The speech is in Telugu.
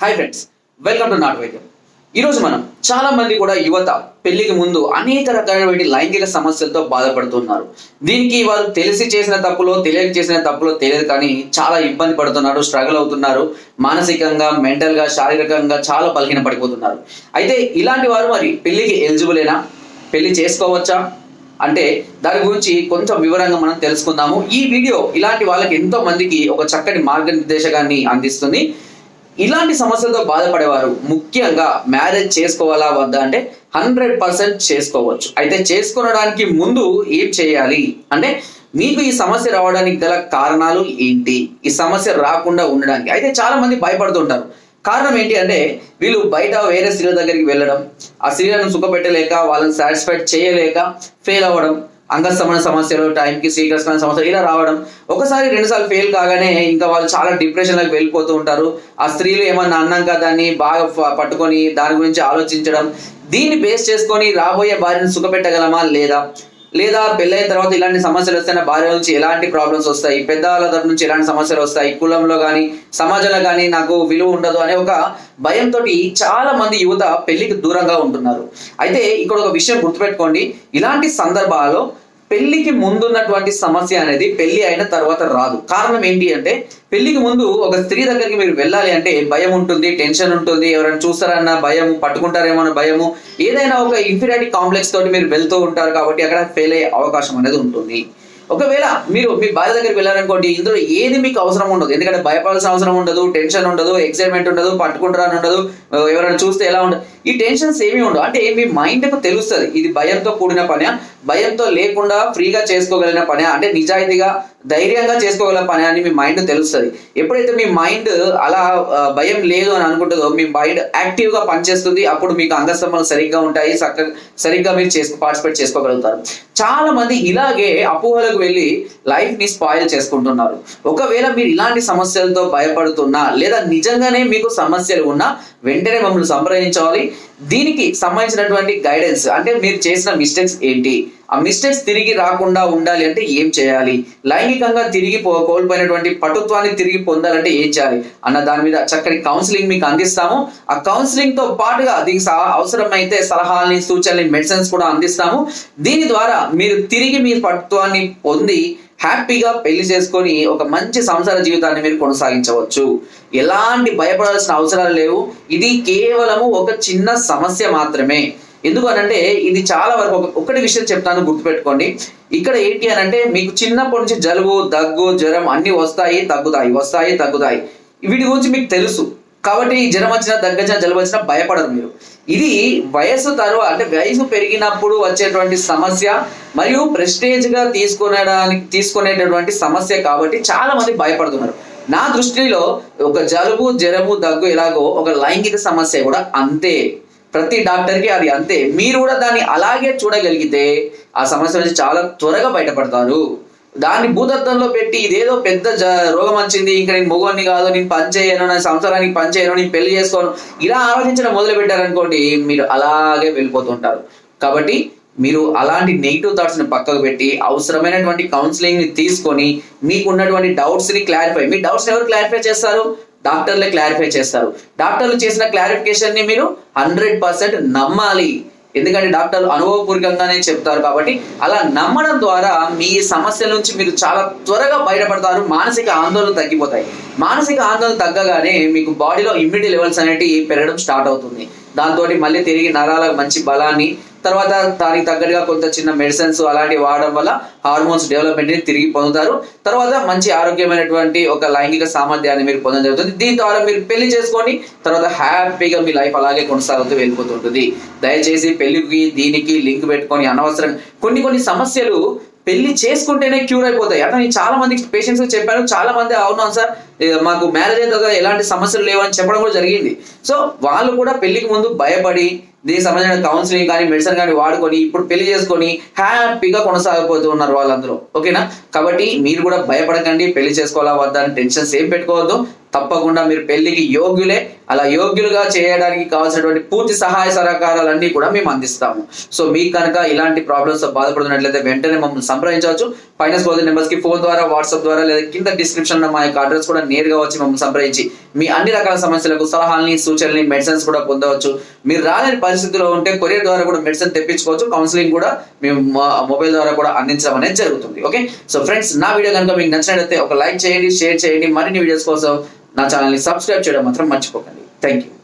హాయ్ ఫ్రెండ్స్ వెల్కమ్ టు నాట్ వైద్యం ఈరోజు మనం చాలా మంది కూడా యువత పెళ్ళికి ముందు అనేక రకాలైన లైంగిక సమస్యలతో బాధపడుతున్నారు. దీనికి వారు తెలిసి చేసిన తప్పులో తెలియక చేసిన తప్పులో తెలియదు కానీ చాలా ఇబ్బంది పడుతున్నారు స్ట్రగుల్ అవుతున్నారు. మానసికంగా మెంటల్గా శారీరకంగా చాలా బలహీన పడిపోతున్నారు. అయితే ఇలాంటి వారు మరి పెళ్ళికి ఎలిజిబులేనా పెళ్ళి చేసుకోవచ్చా? అంటే దాని గురించి కొంచెం వివరంగా మనం తెలుసుకుందాము. ఈ వీడియో ఇలాంటి వాళ్ళకి ఎంతో మందికి ఒక చక్కటి మార్గనిర్దేశకాన్ని అందిస్తుంది. ఇలాంటి సమస్యలతో బాధపడేవారు ముఖ్యంగా మ్యారేజ్ చేసుకోవాలా వద్దా అంటే హండ్రెడ్ పర్సెంట్ చేసుకోవచ్చు. అయితే చేసుకోవడానికి ముందు ఏం చేయాలి? అంటే మీకు ఈ సమస్య రావడానికి గల కారణాలు ఏంటి? ఈ సమస్య రాకుండా ఉండడానికి. అయితే చాలా మంది భయపడుతుంటారు. కారణం ఏంటి అంటే వీళ్ళు బయట వేరే స్త్రీల దగ్గరికి వెళ్ళడం ఆ స్త్రీలను సుఖపెట్టలేక వాళ్ళని సాటిస్ఫైడ్ చేయలేక ఫెయిల్ అవ్వడం అంగస్తమన సమస్యలు టైంకి శ్రీకృష్ణ సమస్యలు ఇలా రావడం. ఒకసారి రెండుసార్లు ఫెయిల్ కాగానే ఇంకా వాళ్ళు చాలా డిప్రెషన్లోకి వెళ్ళిపోతూ ఉంటారు. ఆ స్త్రీలు ఏమన్నా అన్నాక దాన్ని బాగా పట్టుకొని దాని గురించి ఆలోచించడం. దీన్ని బేస్ చేసుకొని రాబోయే భార్యను సుఖపెట్టగలమా లేదా? లేదా పెళ్ళైన తర్వాత ఇలాంటి సమస్యలు వస్తే నా భార్య నుంచి ఎలాంటి ప్రాబ్లమ్స్ వస్తాయి? పెద్దవాళ్ళ తరపు నుంచి ఎలాంటి సమస్యలు వస్తాయి? కులంలో కానీ సమాజంలో కానీ నాకు విలువ ఉండదు అనే ఒక భయంతో చాలా మంది యువత పెళ్ళికి దూరంగా ఉంటున్నారు. అయితే ఇక్కడ ఒక విషయం గుర్తుపెట్టుకోండి. ఇలాంటి సందర్భాల్లో పెళ్ళికి ముందున్నటువంటి సమస్య అనేది పెళ్ళి అయిన తర్వాత రాదు. కారణం ఏంటి అంటే పెళ్ళికి ముందు ఒక స్త్రీ దగ్గరికి మీరు వెళ్ళాలి అంటే భయం ఉంటుంది టెన్షన్ ఉంటుంది ఎవరైనా చూస్తారన్న భయం పట్టుకుంటారేమో అన్న భయము ఏదైనా ఒక ఇన్ఫీరియారిటీ కాంప్లెక్స్ తోటి మీరు వెళ్తూ ఉంటారు కాబట్టి అక్కడ ఫెయిల్ అయ్యే అవకాశం అనేది ఉంటుంది. ఒకవేళ మీరు మీ భార్య దగ్గరికి వెళ్ళారనుకోండి ఇందులో ఏది మీకు అవసరం ఉండదు. ఎందుకంటే భయపడాల్సిన అవసరం ఉండదు టెన్షన్ ఉండదు ఎక్సైట్మెంట్ ఉండదు పట్టుకుంటారని ఉండదు ఎవరైనా చూస్తే ఎలా ఉండదు ఈ టెన్షన్స్ ఏమీ ఉండవు. అంటే మీ మైండ్కు తెలుస్తుంది. ఇది భయంతో కూడిన పని భయంతో లేకుండా ఫ్రీగా చేసుకోగలిగిన పని అంటే నిజాయితీగా ధైర్యంగా చేసుకోగల పని అని మీ మైండ్ తెలుస్తుంది. ఎప్పుడైతే మీ మైండ్ అలా భయం లేదు అని అనుకుంటుందో మీ మైండ్ యాక్టివ్గా పనిచేస్తుంది అప్పుడు మీకు అంగస్తంభాలు సరిగ్గా ఉంటాయి. సరిగ్గా మీరు చేసుకో పార్టిసిపేట్ చేసుకోగలుగుతారు. చాలా మంది ఇలాగే అపోహలకు వెళ్ళి లైఫ్ని స్పాయిల్ చేసుకుంటున్నారు. ఒకవేళ మీరు ఇలాంటి సమస్యలతో భయపడుతున్నా లేదా నిజంగానే మీకు సమస్యలు ఉన్నా వెంటనే మమ్మల్ని సంప్రదించాలి. దీనికి సంబంధించినటువంటి గైడెన్స్ అంటే మీరు చేసిన మిస్టేక్స్ ఏంటి? ఆ మిస్టేక్స్ తిరిగి రాకుండా ఉండాలి అంటే ఏం చేయాలి? లైంగికంగా తిరిగి పో కోల్పోయినటువంటి పటుత్వాన్ని తిరిగి పొందాలంటే ఏం చేయాలి? అన్న దాని మీద చక్కని కౌన్సిలింగ్ మీకు అందిస్తాము. ఆ కౌన్సిలింగ్తో పాటుగా దీనికి సహ- అవసరమైతే సలహాలని సూచనలు మెడిసిన్స్ కూడా అందిస్తాము. దీని ద్వారా మీరు తిరిగి మీ పటుత్వాన్ని పొంది హ్యాపీగా పెళ్ళి చేసుకొని ఒక మంచి సంసార జీవితాన్ని మీరు కొనసాగించవచ్చు. ఎలాంటి భయపడాల్సిన అవసరాలు లేవు. ఇది కేవలము ఒక చిన్న సమస్య మాత్రమే. ఎందుకు అనంటే ఇది చాలా వరకు ఒక- ఒకటి విషయం చెప్తాను గుర్తుపెట్టుకోండి. ఇక్కడ ఏంటి అని అంటే మీకు చిన్నప్పటి నుంచి జలుబు దగ్గు జ్వరం అన్ని వస్తాయి తగ్గుతాయి వస్తాయి తగ్గుతాయి. వీటి గురించి మీకు తెలుసు. కాబట్టి జ్వరం వచ్చిన దగ్గర జలుబు వచ్చినా భయపడరు మీరు. ఇది వయసు తరువాత అంటే వయసు పెరిగినప్పుడు వచ్చేటువంటి సమస్య మరియు ప్రెస్టేజ్గా తీసుకునేడానికి తీసుకునేటటువంటి సమస్య కాబట్టి చాలా మంది భయపడుతున్నారు. నా దృష్టిలో ఒక జలుబు జ్వరము దగ్గు ఎలాగో ఒక లైంగిక సమస్య కూడా అంతే. ప్రతి డాక్టర్కి అది అంతే. మీరు కూడా దాన్ని అలాగే చూడగలిగితే ఆ సమస్య నుంచి చాలా త్వరగా బయటపడతారు. దాన్ని భూతత్వంలో పెట్టి ఇదేదో పెద్ద జ రోగం వచ్చింది ఇంకా నేను మొగోని కాదు నేను పని చేయను నా సంసారానికి పని చేయను నేను పెళ్ళి చేసుకోను. ఇలా ఆలోచించడం మొదలు పెట్టారనుకోండి మీరు అలాగే వెళ్ళిపోతుంటారు. కాబట్టి మీరు అలాంటి నెగిటివ్ థాట్స్ని పక్కకు పెట్టి అవసరమైనటువంటి కౌన్సిలింగ్ని తీసుకొని మీకు ఉన్నటువంటి డౌట్స్ని క్లారిఫై మీ డౌట్స్ ఎవరు క్లారిఫై చేస్తారు? డాక్టర్లే క్లారిఫై చేస్తారు. డాక్టర్లు చేసిన క్లారిఫికేషన్ని మీరు హండ్రెడ్ పర్సెంట్ నమ్మాలి. ఎందుకంటే డాక్టర్లు అనుభవపూర్వకంగానే చెప్తారు కాబట్టి అలా నమ్మడం ద్వారా మీ సమస్య నుంచి మీరు చాలా త్వరగా బయటపడతారు. మానసిక ఆందోళన తగ్గిపోతాయి. మానసిక ఆందోళన తగ్గగానే మీకు బాడీలో ఇమ్యూనిటీ లెవెల్స్ అనేటివి పెరగడం స్టార్ట్ అవుతుంది. దాంతో మళ్ళీ తిరిగి నరాల మంచి బలాన్ని తర్వాత దానికి తగ్గట్టుగా కొంత చిన్న మెడిసిన్స్ అలాంటివి వాడడం వల్ల హార్మోన్స్ డెవలప్మెంట్ని తిరిగి పొందుతారు. తర్వాత మంచి ఆరోగ్యమైనటువంటి ఒక లైంగిక సామర్థ్యాన్ని మీరు పొందడం జరుగుతుంది. దీని ద్వారా మీరు పెళ్ళి చేసుకొని తర్వాత హ్యాపీగా మీ లైఫ్ అలాగే కొనసాగుతూ వెళ్ళిపోతుంటుంది దయచేసి పెళ్ళికి దీనికి లింక్ పెట్టుకొని అనవసరం కొన్ని కొన్ని సమస్యలు పెళ్ళి చేసుకుంటేనే క్యూర్ అయిపోతాయి. అట్లా నేను చాలా మంది పేషెంట్స్ చెప్పాను చాలా మంది అవును సార్ మాకు మ్యారేజ్ అయిన తర్వాత ఎలాంటి సమస్యలు లేవని చెప్పడం కూడా జరిగింది. సో వాళ్ళు కూడా పెళ్ళికి ముందు భయపడి దీనికి సంబంధించిన కౌన్సిలింగ్ కానీ మెడిసిన్ కానీ వాడుకొని ఇప్పుడు పెళ్ళి చేసుకొని హ్యాపీగా కొనసాగిపోతూ ఉన్నారు వాళ్ళందరూ. ఓకేనా? కాబట్టి మీరు కూడా భయపడకండి పెళ్ళి చేసుకోవాలా వద్దా అని టెన్షన్స్ ఏం పెట్టుకోవద్దు. తప్పకుండా మీరు పెళ్ళికి యోగ్యులే. అలా యోగ్యులుగా చేయడానికి కావాల్సినటువంటి పూర్తి సహాయ సహకారాలన్నీ కూడా మేము అందిస్తాము. సో మీకు కనుక ఇలాంటి ప్రాబ్లమ్స్ బాధపడుతున్నట్లయితే వెంటనే మమ్మల్ని సంప్రదించవచ్చు. ఫైనాన్స్ బోధన నెంబర్స్కి ఫోన్ ద్వారా వాట్సాప్ ద్వారా లేదా కింద డిస్క్రిప్షన్లో మా యొక్క అడ్రస్ కూడా నేరుగా వచ్చి మమ్మల్ని సంప్రదించి మీ అన్ని రకాల సమస్యలకు సలహాలని సూచనల్ని మెడిసిన్స్ కూడా పొందవచ్చు. మీరు రాలేని పరిస్థితిలో ఉంటే కొరియర్ ద్వారా కూడా మెడిసిన్ తెప్పించుకోవచ్చు. కౌన్సిలింగ్ కూడా మేము మొబైల్ ద్వారా కూడా అందించడం అనేది జరుగుతుంది. ఓకే సో ఫ్రెండ్స్ నా వీడియో కనుక మీకు నచ్చినట్లయితే ఒక లైక్ చేయండి షేర్ చేయండి. మరిన్ని వీడియోస్ కోసం నా ఛానల్ని సబ్స్క్రైబ్ చేయడం మాత్రం మర్చిపోకండి. Thank you.